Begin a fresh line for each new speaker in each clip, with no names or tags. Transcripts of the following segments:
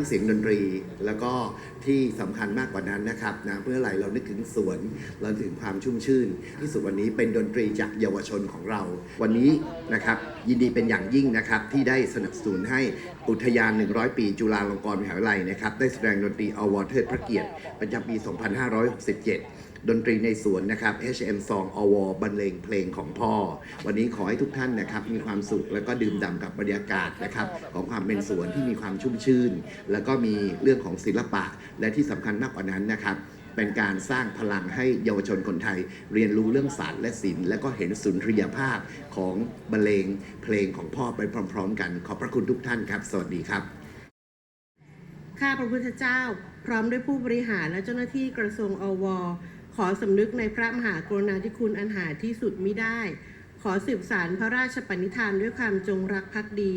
งเสียงดนตรี แล้วก็ที่สำคัญมากกว่านั้นนะครับนะเพื่ออะไรเรานึกถึงสวนเราถึงความชุ่มชื่น ที่สุดวันนี้เป็นดนตรีจากเยาวชนของเรา วันนี้นะครับยินดีเป็นอย่างยิ่งนะครับที่ได้สนับสนุนให้อุทยาน 100 ปี จุฬาลงกรณ์มหาวิทยาลัยนะครับได้แสดงดนตรีอวอร์เทิดพระเกียรติประจำปี 2567 ดนตรีในสวนนะครับ HM Song a w a r บรรเลงเพลงของพ่อ วันนี้ขอให้ทุกท่านนะครับมีความสุขแล้วก็ดื่มด่ำกับบรรยากาศนะครับของความเป็นสวนที่มีความชุ่มชื่น แล้วก็มีเรื่องของศิลปะ และที่สำคัญมากกว่านั้นนะครับเป็นการสร้างพลังให้เยาวชนคนไทย เรียนรู้เรื่องศาสตร์และศิลป์และก็เห็นสุนทรียภาพของบรรเลงเพลงของพ่อไปพร้อม ๆ กัน ขอบพระคุณทุกท่านครับ สวัสดีครับ
ข้าพระพุทธเจ้า พร้อมด้วยผู้บริหารและเจ้าหน้าที่กระทรวงอว ขอสำนึกในพระมหากรุณาธิคุณอันหาที่สุดมิได้ ขอสืบสารพระราชปณิธานด้วยความจงรักภักดี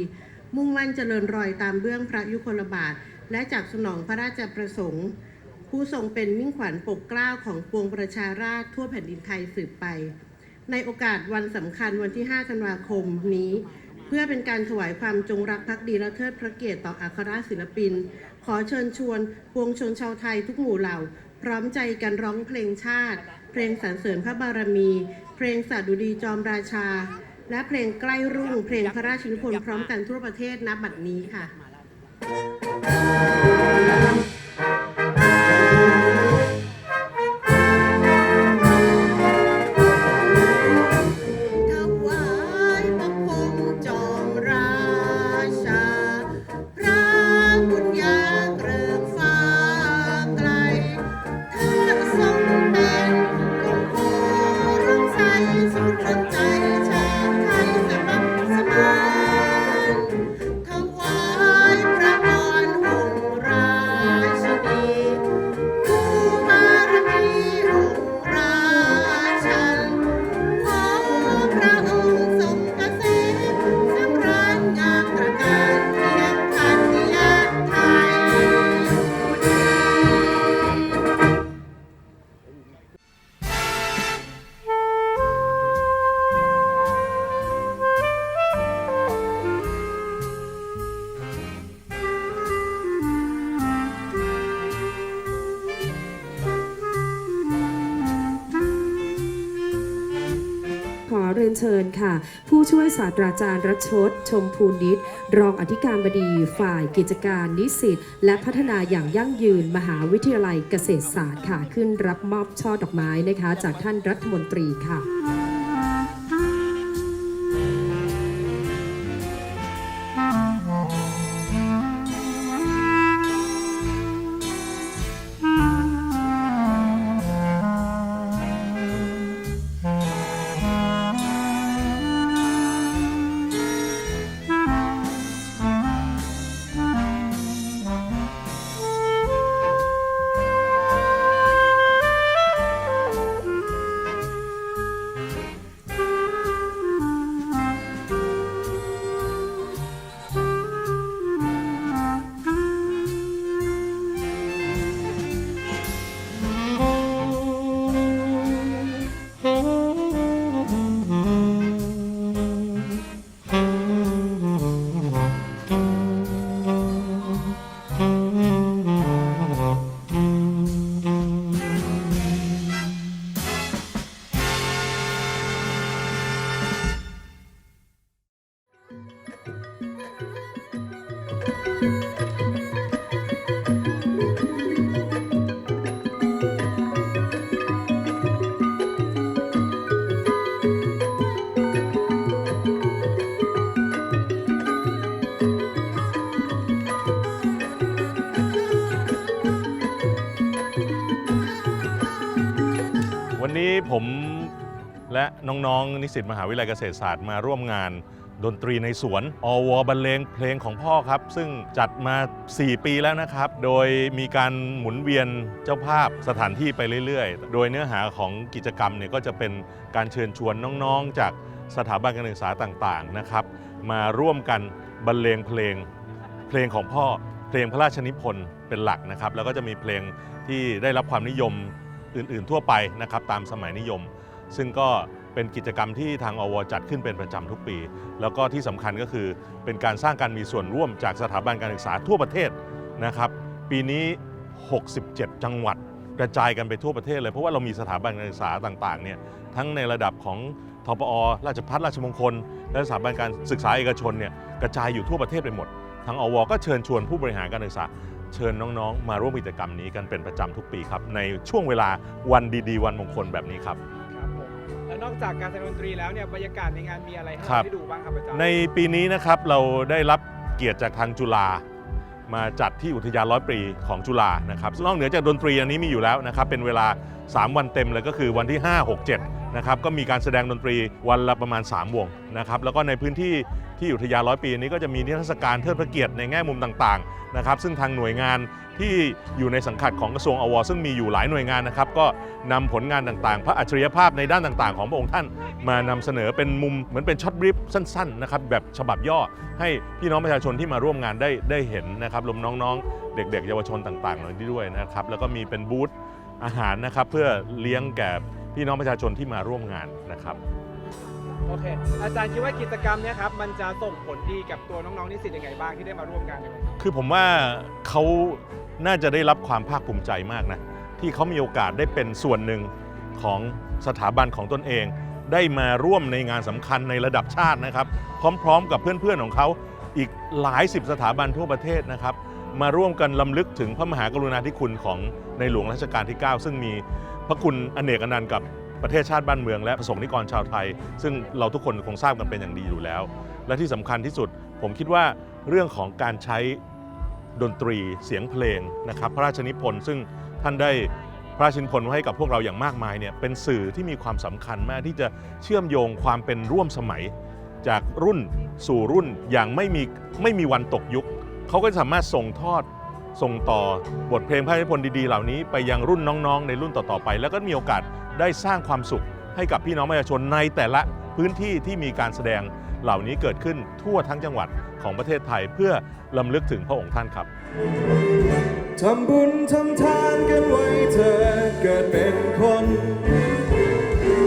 มุ่งมั่นเจริญรอยตามเบื้องพระยุคลบาท และจากสนองพระราชประสงค์ ผู้ทรงเป็นมิ่งขวัญปกเกล้าของปวงประชาราษฎรทั่วแผ่นดินไทยสืบไป ในโอกาสวันสำคัญวันที่ 5 ธันวาคมนี้ เพื่อเป็นการถวายความจงรักภักดีและเทิดพระเกียรติต่ออัครศิลปิน ขอเชิญชวนปวงชนชาวไทยทุกหมู่เหล่า พร้อมใจกันร้องเพลงชาติ เพลงสรรเสริญพระบารมี เพลงสาดุดีจอมราชา และเพลงใกล้รุ่ง เพลงพระราชนิพนธ์พร้อมกันทั่วประเทศณบัดนี้ค่ะ นเชิญ
ค่ะ ผู้ช่วยศาสตราจารย์รัชดชมพูนิตรองอธิการบดีฝ่ายกิจการนิสิตและพัฒนาอย่างยั่งยืนมหาวิทยาลัยเกษตรศาสตร์ค่ะ ขึ้นรับมอบช่อดอกไม้นะคะ จากท่านรัฐมนตรีค่ะ
ผมและน้องๆ นิสิตมหาวิทยาลัยเกษตรศาสตร์มาร่วมงานดนตรีในสวน อวบรรเลงเพลงของพ่อครับ ซึ่งจัดมา 4 ปีแล้วนะครับ โดยมีการหมุนเวียนเจ้าภาพสถานที่ไปเรื่อยๆ โดยเนื้อหาของกิจกรรมเนี่ยก็จะเป็นการเชิญชวนน้องๆ จากสถาบันการศึกษาต่างๆนะครับ มาร่วมกันบรรเลงเพลงเพลงของพ่อเพลงพระราชนิพนธ์เป็นหลักนะครับ แล้วก็จะมีเพลงที่ได้รับความนิยม อื่น ๆ ทั่วไปนะครับตามสมัยนิยม ซึ่งก็เป็นกิจกรรมที่ทางอวจัดขึ้นเป็นประจำทุกปี แล้วก็ที่สำคัญก็คือเป็นการสร้างการมีส่วนร่วมจากสถาบันการศึกษาทั่วประเทศนะครับ ปีนี้ 67 จังหวัดกระจายกันไปทั่วประเทศเลย เพราะว่าเรามีสถาบันการศึกษาต่างๆเนี่ยทั้งในระดับของทปอ ราชพัฒราชมงคล และสถาบันการศึกษาเอกชนเนี่ยกระจายอยู่ทั่วประเทศไปหมด ทางอวก็เชิญชวนผู้บริหารการศึกษา เชิญน้องๆ มาร่วมกิจกรรมนี้กันเป็นประจำทุกปีครับ ในช่วงเวลาวันดีๆ วันมงคลแบบนี้ครับ
ครับผมแล้วนอกจากการแสดงดนตรีแล้วเนี่ยบรรยากาศในงานมีอะไรให้
ครั
เรา
บ
ได้ดูบ้างครับอาจารย์
ในปีนี้นะครับเราได้รับเกียรติจากทางจุฬามาจัดที่อุทยานร้อยปีของจุฬานะครับนอกเหนือจากดนตรีอันนี้มีอยู่แล้วนะครับเป็นเวลา 3 วันเต็มเลยก็คือวันที่ 5 6 7 นะครับก็มีการแสดงดนตรีวันละประมาณ 3 วงนะครับแล้วก็ในพื้นที่ที่อุทยานร้อยปีนี้ก็จะมีนิทรรศการเทิดพระเกียรติในแง่มุมต่างๆนะครับซึ่งทางหน่วยงานที่อยู่ในสังกัดของกระทรวงอวซึ่งมีอยู่หลายหน่วยงานนะครับก็นำผลงานต่างๆ พระอัจฉริยภาพในด้านต่างๆ ของพระองค์ท่าน มานำเสนอเป็นมุมเหมือนเป็นช็อตบริฟสั้นๆนะครับแบบฉบับย่อให้พี่น้องประชาชนที่มาร่วมงานได้ได้เห็นนะครับรวมน้องๆ เด็ก ๆ เยาวชนต่างๆเหล่านี้ด้วยนะครับแล้วก็มีเป็นบูธอาหารนะครับเพื่อเลี้ยงแก่ พี่น้องประชาชนที่มาร่วมงานนะครับ
โอเค อาจารย์คิดว่ากิจกรรมเนี่ยครับมันจะส่งผลดีกับตัวน้องๆนิสิตยังไงบ้างที่ได้มาร่วมกันในวันนี้
คือผมว่าเขาน่าจะได้รับความภาคภูมิใจมากนะ ที่เขามีโอกาสได้เป็นส่วนหนึ่งของสถาบันของตนเอง ได้มาร่วมในงานสำคัญในระดับชาตินะครับ พร้อมๆ กับเพื่อนๆของเขาอีกหลายสิบสถาบันทั่วประเทศนะครับ มาร่วมกันลำลึกถึงพระมหากรุณาธิคุณของในหลวงรัชกาลที่ 9 ซึ่งมี พระคุณอเนกอนันต์กับประเทศชาติบ้านเมืองและประสงค์นิกรชาวไทย ซึ่งเราทุกคนคงทราบกันเป็นอย่างดีอยู่แล้ว และที่สำคัญที่สุด ผมคิดว่าเรื่องของการใช้ดนตรีเสียงเพลงนะครับ พระราชนิพนธ์ซึ่งท่านได้พระราชนิพนธ์ไว้ให้กับพวกเราอย่างมากมายเนี่ยเป็นสื่อที่มีความสำคัญมากที่จะเชื่อมโยงความเป็นร่วมสมัย จากรุ่นสู่รุ่นอย่างไม่มีไม่มีวันตกยุคเขาก็สามารถส่งทอด ส่งต่อบทเพลงพระราชนิพนธ์ดีๆ เหล่านี้ไปยังรุ่นน้องๆ ในรุ่นต่อๆไป แล้วก็มีโอกาสได้สร้างความสุขให้กับพี่น้องประชาชนในแต่ละพื้นที่ที่มีการแสดงเหล่านี้เกิดขึ้นทั่วทั้งจังหวัดของประเทศไทยเพื่อลำลึกถึงพระองค์ท่านครับ
ทำบุญทำทานกันไว้เธอเกิดเป็นคน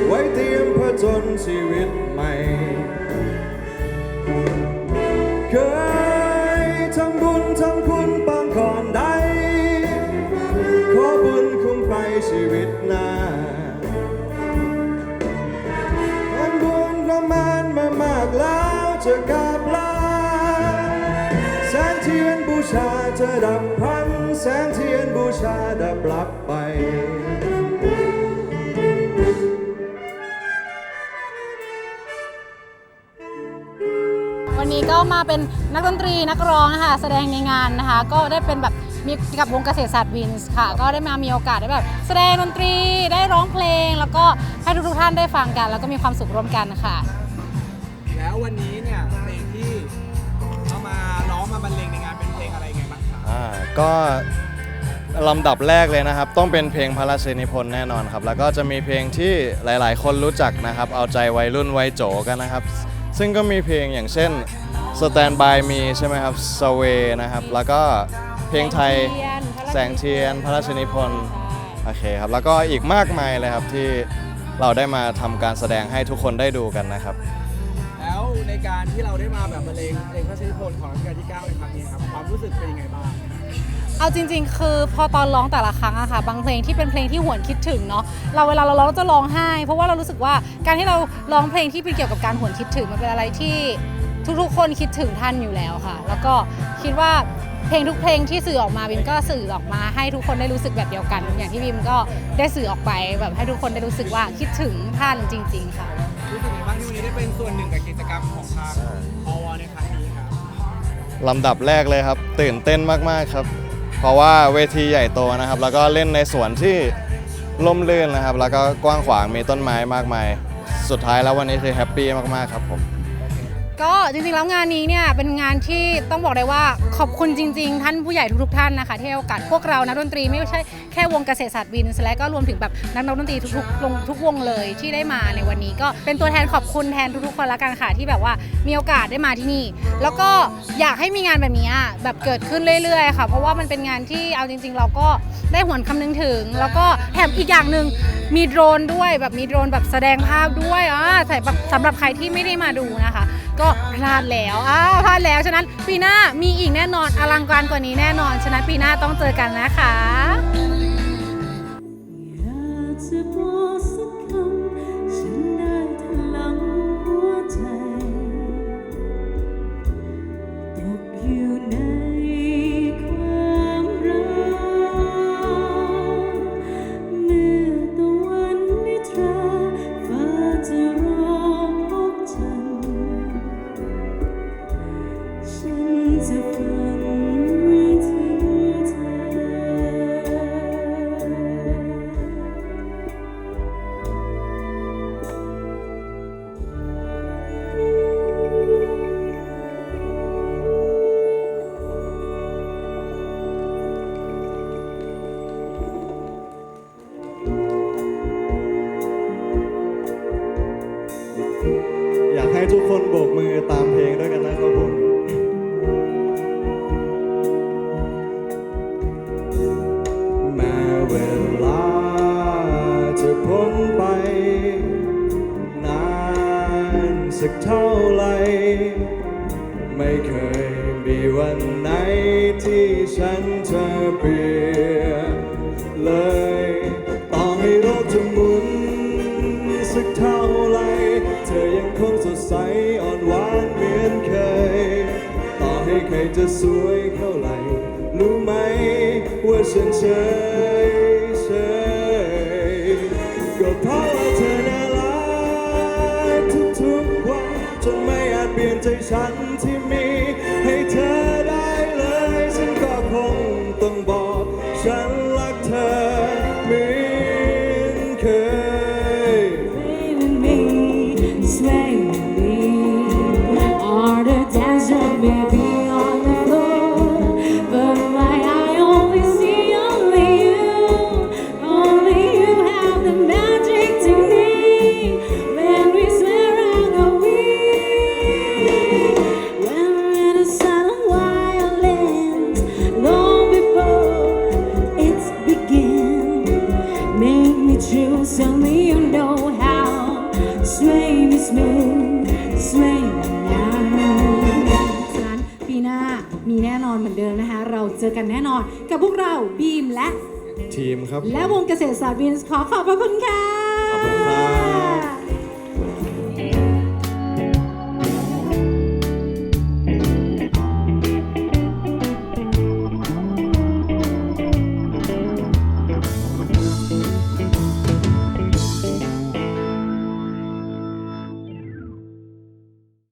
ไว้เตรียมผจญชีวิตใหม่เคย จะดับพลันแสงเทียนบูชาดับลับไป
วันนี้ก็มาเป็นนักดนตรีนักร้องนะคะแสดงในงานนะคะ ก็ได้เป็นแบบมีกับวงเกษตรศาสตร์วินส์ค่ะ ก็ได้มามีโอกาสได้แบบ แสดงดนตรีได้ร้องเพลง แล้วก็ให้ทุกๆท่านได้ฟังกัน แล้วก็มีความสุขร่วมกันค่ะ
แล้ววันนี้
ก็ลำดับแรกเลยนะครับ ต้องเป็นเพลงพระราชนิพนธ์แน่นอนครับ แล้วก็จะมีเพลงที่หลาย ๆ คนรู้จักนะครับ เอาใจวัยรุ่นวัยโจกันนะครับ ซึ่งก็มีเพลงอย่างเช่น Stand by Me ใช่ไหมครับ Sway นะครับ แล้วก็เพลงไทยแสงเทียน พระราชนิพนธ์โอเคครับ แล้วก็อีกมากมายเลยครับที่เราได้มาทำการแสดงให้ทุกคนได้ดูกันนะครับ
แล้วในการที่เราได้มาแบบบรรเลงเพลงพระราชนิพนธ์ของรัชกาลที่ 9 ในครั้งนี้ครับความรู้สึกเป็นยังไงบ้าง
เอาจริง ๆ คือพอตอนร้องแต่ละครั้งอะค่ะ บางเพลงที่เป็นเพลงที่หวนคิดถึงเนาะเราเวลาเราร้องเราจะร้องไห้ เพราะว่าเรารู้สึกว่าการที่เราร้องเพลงที่เป็นเกี่ยวกับการหวนคิดถึงมันเป็นอะไรที่ทุกๆ คนคิดถึงท่านอยู่แล้วค่ะ แล้วก็คิดว่าเพลงทุกเพลงที่สื่อออกมาบิมก็สื่อออกมาให้ทุกคนได้รู้สึกแบบเดียวกัน อย่างที่บิมก็ได้สื่อออกไปแบบให้ทุกคนได้รู้สึกว่าคิดถึงท่านจริง ๆ ค่ะ
รู้สึกยังไงบ้างที่วันนี้ได้เป็นส่วนหนึ่งกับกิจกรรมของทางอวในครั้งนี้ครับ
ลำดับแรกเลยครับ ตื่นเต้นมากๆครับเพ ราะว่าเวทีใหญ่โตนะครับ แล้วก็เล่นในสวนที่ร่มรื่นนะครับ แล้วก็กว้างขวางมีต้นไม้มากมาย สุดท้ายแล้ววันนี้คือแฮปปี้มากๆครับผม
ก็จริงๆแล้วงานนี้เนี่ยเป็นงานที่ต้องบอกได้ว่าขอบคุณจริง ๆ ท่านผู้ใหญ่ทุกๆท่านนะคะที่ให้โอกาสพวกเรานักดนตรีไม่ใช่แค่วงเกษตรศาสตร์วินส์และก็รวมถึงแบบนักดนตรีทุกๆวงทุกวงเลยที่ได้มาในวันนี้ ก็เป็นตัวแทนขอบคุณแทนทุกๆคนละกันค่ะที่แบบว่ามีโอกาสได้มาที่นี่ แล้วก็อยากให้มีงานแบบนี้แบบเกิดขึ้นเรื่อยๆค่ะเพราะว่ามันเป็นงานที่เอาจริง ๆ เราก็ได้หวนคำนึงถึง แล้วก็แถมอีกอย่างหนึ่งมีโดรนด้วยแบบมีโดรนแบบแสดงภาพด้วยอ่าแต่แบบสำหรับใครที่ไม่ได้มาดูนะคะ ก็พลาดแล้วอ่าพลาดแล้วฉะนั้นปีหน้ามีอีกแน่นอนอลังการกว่านี้แน่นอน ฉะนั้นปีหน้าต้องเจอกันนะคะ
อยากให้
ทุกคนโบกมือตามเพลงด้วยกันนะครับผม วันไหนที่ฉันจะเปลี่ยนเลยต่อให้โลกจะหมุนสักเท่าไร เธอยังคงสดใสอ่อนหวานเหมือนเคย ต่อให้ใครจะสวยเท่าไหร่ รู้ไหมว่าฉันเฉยเฉยก็เพราะว่าเธอน่ารักทุกๆวันจนไม่อาจเปลี่ยนใจฉันที่มีให้ กัน
แน่นอน กับพวกเราบีมและ
ทีมครับ
และวงเกษตรศาสตร์วินส์ขอขอบพระคุณค่ะ ขอบคุณครั